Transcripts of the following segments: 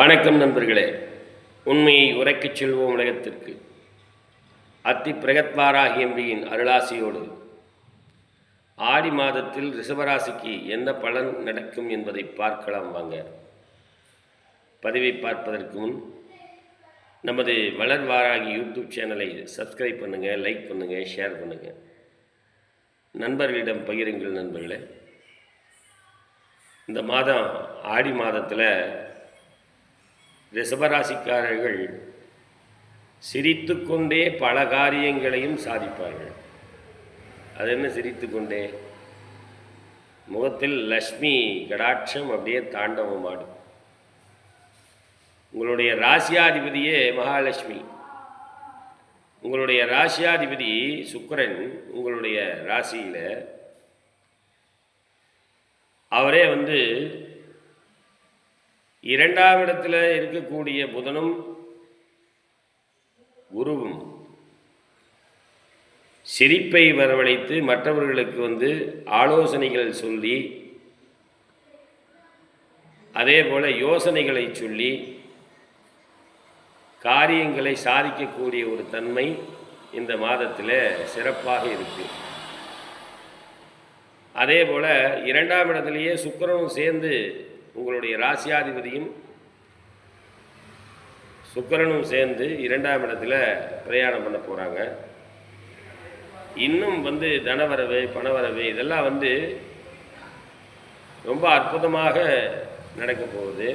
வணக்கம் நண்பர்களே. உண்மையை உரைக்கச் செல்வோம் உலகத்திற்கு. அத்தி பிரகத்வாராகி எம்பியின் அருளாசியோடு. ஆடி மாதத்தில் ரிஷபராசிக்கு என்ன பலன் நடக்கும் என்பதை பார்க்கலாம் வாங்க. பதிவை பார்ப்பதற்கு முன் நமது வளர்வாராகி யூடியூப் சேனலை சப்ஸ்கிரைப் பண்ணுங்கள் லைக் பண்ணுங்கள் ஷேர் பண்ணுங்கள் நண்பர்களிடம் பகிருங்கள் நண்பர்களே. இந்த மாதம் ஆடி மாதத்தில் ரிஷபராசிக்காரர்கள் சிரித்துக்கொண்டே பல காரியங்களையும் சாதிப்பார்கள். அது என்ன சிரித்துக்கொண்டே? முகத்தில் லக்ஷ்மி கடாட்சம் அப்படியே தாண்டவமாடும் உங்களுடைய ராசியாதிபதியே மகாலட்சுமி. உங்களுடைய ராசியாதிபதி சுக்கரன் உங்களுடைய ராசியில். அவரே வந்து இரண்டாம் இடத்துல இருக்கக்கூடிய புதனும் குருவும் சிரிப்பை வரவழைத்து மற்றவர்களுக்கு வந்து ஆலோசனைகள் சொல்லி அதே போல் யோசனைகளை சொல்லி காரியங்களை சாதிக்கக்கூடிய ஒரு தன்மை இந்த மாதத்தில் சிறப்பாக இருக்கு. அதே போல் இரண்டாம் இடத்துலையே சுக்கரனும் சேர்ந்து உங்களுடைய ராசியாதிபதியும் சுக்கரனும் சேர்ந்து இரண்டாம் இடத்துல பிரயாணம் பண்ண போகிறாங்க இன்னும் வந்து தனவரவு பணவரவு இதெல்லாம் வந்து ரொம்ப அற்புதமாக நடக்க போகுது.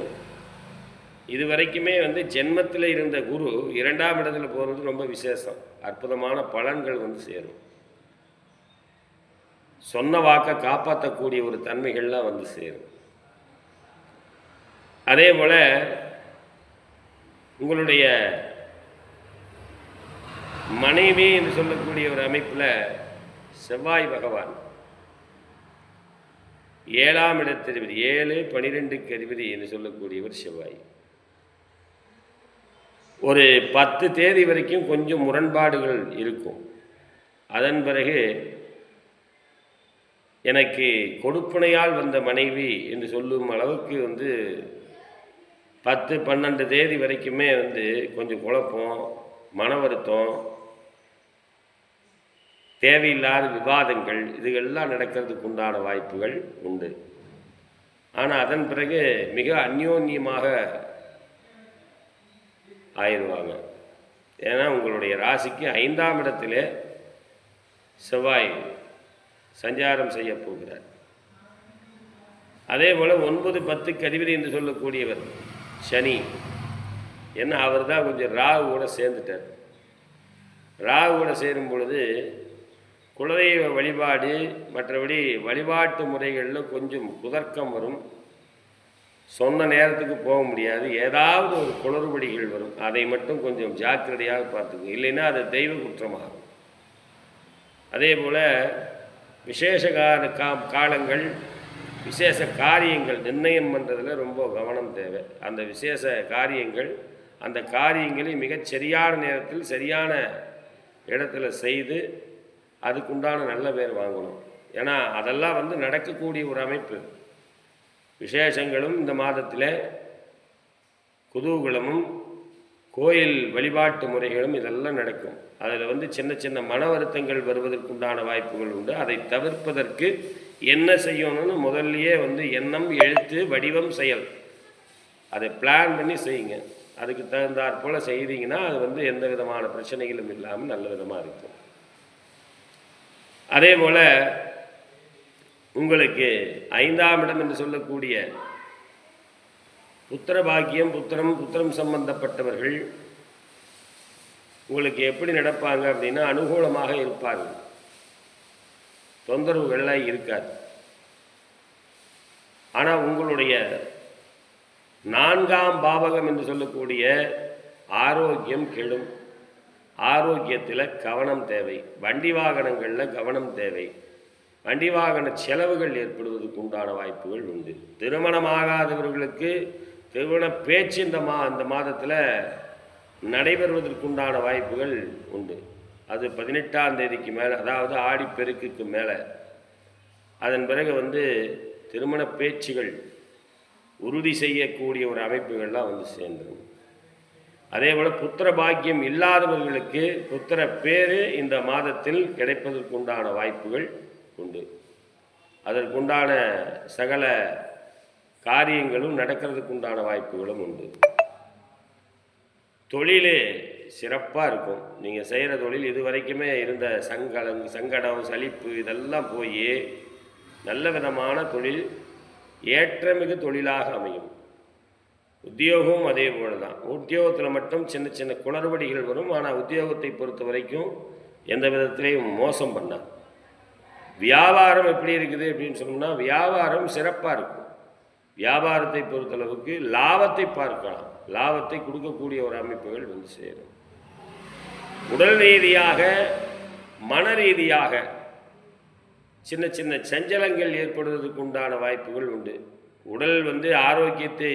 இது வரைக்குமே வந்து ஜென்மத்தில் இருந்த குரு இரண்டாம் இடத்துல போகிறது ரொம்ப விசேஷம். அற்புதமான பலன்கள் வந்து சேரும். சொன்ன வாக்கை காப்பாற்றக்கூடிய ஒரு தன்மைகள்லாம் வந்து சேரும். அதே போல் உங்களுடைய மனைவி என்று சொல்லக்கூடிய ஒரு அமைப்பில் செவ்வாய் பகவான். ஏழாம் இடத்ததிபதி ஏழு பனிரெண்டுக்கு அதிபதி என்று சொல்லக்கூடியவர் செவ்வாய். ஒரு பத்து தேதி வரைக்கும் கொஞ்சம் முரண்பாடுகள் இருக்கும். அதன் பிறகு எனக்கு கொடுப்பனையால் வந்த மனைவி என்று சொல்லும் அளவுக்கு வந்து பத்து பன்னெண்டு தேதி வரைக்குமே வந்து கொஞ்சம் குழப்பம் மன வருத்தம் தேவையில்லாத விவாதங்கள் இதுகள்லாம் நடக்கிறதுக்கு உண்டான வாய்ப்புகள் உண்டு. ஆனால் அதன் பிறகு மிக அந்யோன்யமாக ஆயிடுவாங்க ஏன்னா உங்களுடைய ராசிக்கு ஐந்தாம் இடத்துல செவ்வாய் சஞ்சாரம் செய்ய போகிறார். அதே போல் ஒன்பது பத்துக்கு அதிபதி என்று சொல்லக்கூடியவர் சனி. என்ன அவர் தான் கொஞ்சம் ராகுவோட சேர்ந்துட்டார். ராகுவோட சேரும் பொழுது குலதெய்வ வழிபாடு மற்றபடி வழிபாட்டு முறைகளில் கொஞ்சம் குதர்க்கம் வரும். சொன்ன நேரத்துக்கு போக முடியாது. ஏதாவது ஒரு குளறுபடிகள் வரும். அதை மட்டும் கொஞ்சம் ஜாக்கிரதையாக பார்த்துக்கணும் இல்லைன்னா அது தெய்வ குற்றமாகும். அதே போல் விசேஷ கால கா காலங்கள் விசேஷ காரியங்கள் நிர்ணயம் பண்ணுறதுல ரொம்ப கவனம் தேவை. அந்த விசேஷ காரியங்கள் அந்த காரியங்களை மிகச் சரியான நேரத்தில் சரியான இடத்துல செய்து அதுக்குண்டான நல்ல பேர் வாங்கணும். ஏன்னா அதெல்லாம் வந்து நடக்கக்கூடிய ஒரு அமைப்பு. விசேஷங்களும் இந்த மாதத்தில் குதூகலமும் கோயில் வழிபாட்டு முறைகளும் இதெல்லாம் நடக்கும். அதில் வந்து சின்ன சின்ன மன வருத்தங்கள் வருவதற்குண்டான வாய்ப்புகள் உண்டு. அதை தவிர்ப்பதற்கு என்ன செய்யணும்னு முதல்லையே வந்து எண்ணம் எழுத்து வடிவம் செயல். அதை பிளான் பண்ணி செய்யுங்க. அதுக்கு தகுந்தாற் போல் செய்தீங்கன்னா அது வந்து எந்த விதமான பிரச்சனைகளும் இல்லாமல் நல்ல விதமாக இருக்கும். அதே போல் உங்களுக்கு ஐந்தாம் இடம் என்று சொல்லக்கூடிய புத்திர பாக்கியம் புத்திரம் புத்திரம் சம்பந்தப்பட்டவர்கள் உங்களுக்கு எப்படி நடப்பாங்க அப்படின்னா அனுகூலமாக இருப்பார்கள். தொந்தரவுகள்லாம் இருக்காது. ஆனால் உங்களுடைய நான்காம் பாவகம் என்று சொல்லக்கூடிய ஆரோக்கியம் கெடும். ஆரோக்கியத்தில் கவனம் தேவை. வண்டி வாகனங்களில் கவனம் தேவை. வண்டி வாகன செலவுகள் ஏற்படுவதற்கு உண்டான வாய்ப்புகள் உண்டு. திருமணமாகாதவர்களுக்கு திருமண பேச்சு இந்த மா இந்த மாதத்தில் நடைபெறுவதற்குண்டான வாய்ப்புகள் உண்டு. அது பதினெட்டாம் தேதிக்கு மேலே அதாவது ஆடிப்பெருக்குக்கு மேலே. அதன் பிறகு வந்து திருமண பேச்சுகள் உறுதி செய்யக்கூடிய ஒரு அமைப்புகள்லாம் வந்து சேர்ந்துடும் அதே போல் புத்திர பாக்கியம் இல்லாதவர்களுக்கு புத்திர பேர் இந்த மாதத்தில் கிடைப்பதற்குண்டான வாய்ப்புகள் உண்டு. அதற்குண்டான சகல காரியங்களும் நடக்கிறதுக்கு உண்டான வாய்ப்புகளும் உண்டு. தொழிலே சிறப்பாக இருக்கும். நீங்கள் செய்கிற தொழில் இது வரைக்குமே இருந்த சங்கடம் சங்கடம் சலிப்பு இதெல்லாம் போய் நல்ல விதமான தொழில் ஏற்றமிகு தொழிலாக அமையும். உத்தியோகமும் அதே போல தான் உத்தியோகத்தில் மட்டும் சின்ன சின்ன குளறுபடிகள் வரும். ஆனால் உத்தியோகத்தை பொறுத்த வரைக்கும் எந்த விதத்திலையும் மோசம் பண்ணாது. வியாபாரம் எப்படி இருக்குது அப்படின்னு சொன்னோம்னா வியாபாரம் சிறப்பாக இருக்கும். வியாபாரத்தை பொறுத்தளவுக்கு லாபத்தை பார்க்கலாம். லாபத்தை கொடுக்கக்கூடிய ஒரு அமைப்புகள் வந்து சேரும். உடல் ரீதியாக மன ரீதியாக சின்ன சின்ன சஞ்சலங்கள் ஏற்படுவதற்கு உண்டான வாய்ப்புகள் உண்டு. உடல் வந்து ஆரோக்கியத்தை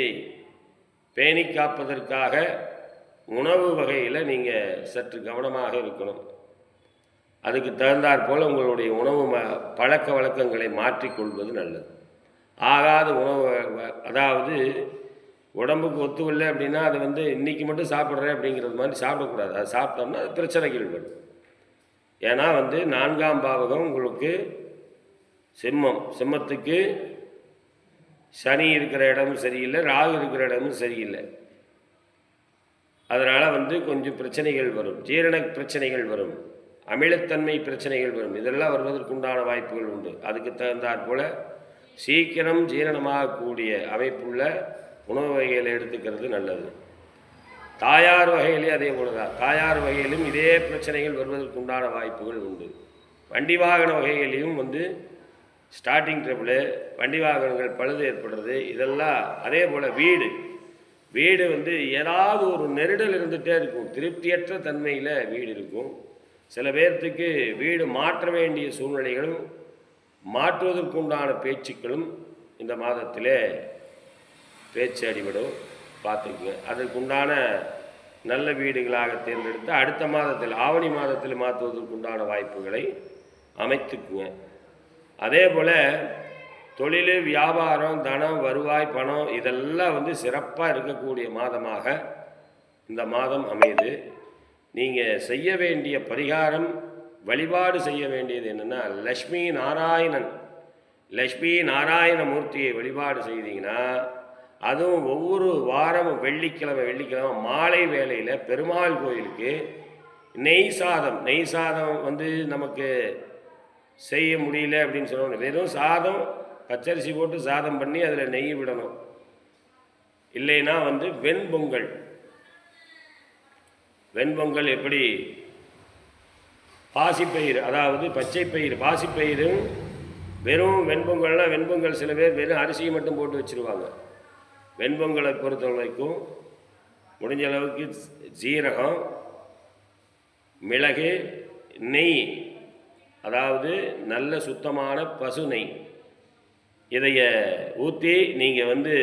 பேணி காப்பதற்காக உணவு வகையில் நீங்கள் சற்று கவனமாக இருக்கணும். அதுக்கு தகுந்தாற் போல் உங்களுடைய உணவு ம பழக்க வழக்கங்களை மாற்றிக்கொள்வது நல்லது. ஆகாத உணவு வ- அதாவது உடம்புக்கு ஒத்துவில்லை அப்படின்னா அது வந்து இன்றைக்கி மட்டும் சாப்பிட்றேன் அப்படிங்கிறது மாதிரி சாப்பிடக்கூடாது. அது சாப்பிட்டோம்னா அது பிரச்சனைகள் வரும் ஏன்னா வந்து நான்காம் பாவகம் உங்களுக்கு சிம்மம். சிம்மத்துக்கு சனி இருக்கிற இடமும் சரியில்லை ராகு இருக்கிற இடமும் சரியில்லை. அதனால் வந்து கொஞ்சம் பிரச்சனைகள் வரும். ஜீரண பிரச்சனைகள் வரும். அமிலத்தன்மை பிரச்சனைகள் வரும். இதெல்லாம் வருவதற்குண்டான வாய்ப்புகள் உண்டு. அதுக்கு தகுந்தாற் போல் சீக்கிரம் ஜீரணமாகக்கூடிய அமைப்புள்ள உணவு வகைகளை எடுத்துக்கிறது நல்லது. தாயார் வகையிலே அதே போலதான். தாயார் வகையிலும் இதே பிரச்சனைகள் வருவதற்கு உண்டான வாய்ப்புகள் உண்டு. வண்டி வாகன வகைகளையும் வந்து ஸ்டார்டிங் ட்ரபிள் வண்டி வாகனங்கள் பழுது ஏற்படுறது இதெல்லாம் அதே போல் வீடு. வீடு வந்து ஏதாவது ஒரு நெருடல் இருந்துகிட்டே இருக்கும். திருப்தியற்ற தன்மையில் வீடு இருக்கும். சில பேர்த்துக்கு வீடு மாற்ற வேண்டிய சூழ்நிலைகளும் மாற்றுவதற்குண்டான பேச்சுக்களும் இந்த மாதத்திலே பேச்சு அடிபடும் பார்த்துக்குங்க அதற்குண்டான நல்ல வீடுகளாக தேர்ந்தெடுத்து அடுத்த மாதத்தில் ஆவணி மாதத்தில் மாற்றுவதற்குண்டான வாய்ப்புகளை அமைத்துக்குங்க. அதே போல் தொழில் வியாபாரம் தனம் வருவாய் பணம் இதெல்லாம் வந்து சிறப்பாக இருக்கக்கூடிய மாதமாக இந்த மாதம் அமையுது. நீங்கள் செய்ய வேண்டிய பரிகாரம் வழிபாடு செய்ய வேண்டியது என்னென்னா லக்ஷ்மி நாராயணன் லக்ஷ்மி நாராயண மூர்த்தியை வழிபாடு செய்தீங்கன்னா அதுவும் ஒவ்வொரு வாரமும் வெள்ளிக்கிழமை வெள்ளிக்கிழமை மாலை வேளையில் பெருமாள் கோயிலுக்கு நெய் சாதம் நெய் சாதம் வந்து நமக்கு செய்ய முடியல அப்படின்னு சொல்லுவாங்க வெறும் சாதம் பச்சரிசி போட்டு சாதம் பண்ணி அதில் நெய் விடணும். இல்லைன்னா வந்து வெண்பொங்கல். வெண்பொங்கல் எப்படி பாசிப்பயிறு அதாவது பச்சை பயிறு பாசிப்பயிரும் வெறும் வெண்பொங்கல்னால் வெண்பொங்கல் சில பேர் வெறும் அரிசியை மட்டும் போட்டு வச்சுருவாங்க. வெண்பொங்கலை பொறுத்த வரைக்கும் முடிஞ்ச அளவுக்கு ஜீரகம் மிளகு நெய் அதாவது நல்ல சுத்தமான பசு நெய். இதைய ஊற்றி நீங்கள் வந்து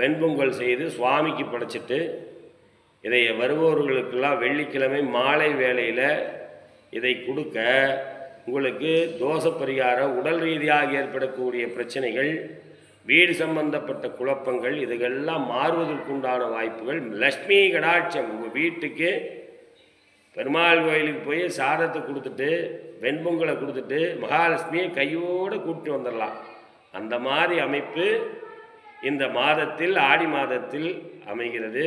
வெண்பொங்கல் செய்து சுவாமிக்கு படைச்சிட்டு இதை வருபவர்களுக்கெல்லாம் வெள்ளிக்கிழமை மாலை வேளையில் இதை கொடுக்க உங்களுக்கு தோஷ பரிகாரம் உடல் ரீதியாக ஏற்படக்கூடிய பிரச்சனைகள் வீடு சம்பந்தப்பட்ட குழப்பங்கள் இதுகெல்லாம் மாறுவதற்குண்டான வாய்ப்புகள் லக்ஷ்மி கடாட்சம் உங்கள் வீட்டுக்கு பெருமாள் கோயிலுக்கு போய் சாதத்தை கொடுத்துட்டு வெண்பொங்கலை கொடுத்துட்டு மகாலட்சுமியை கையோடு கூப்பிட்டு வந்துடலாம். அந்த மாதிரி அமைப்பு இந்த மாதத்தில் ஆடி மாதத்தில் அமைகிறது.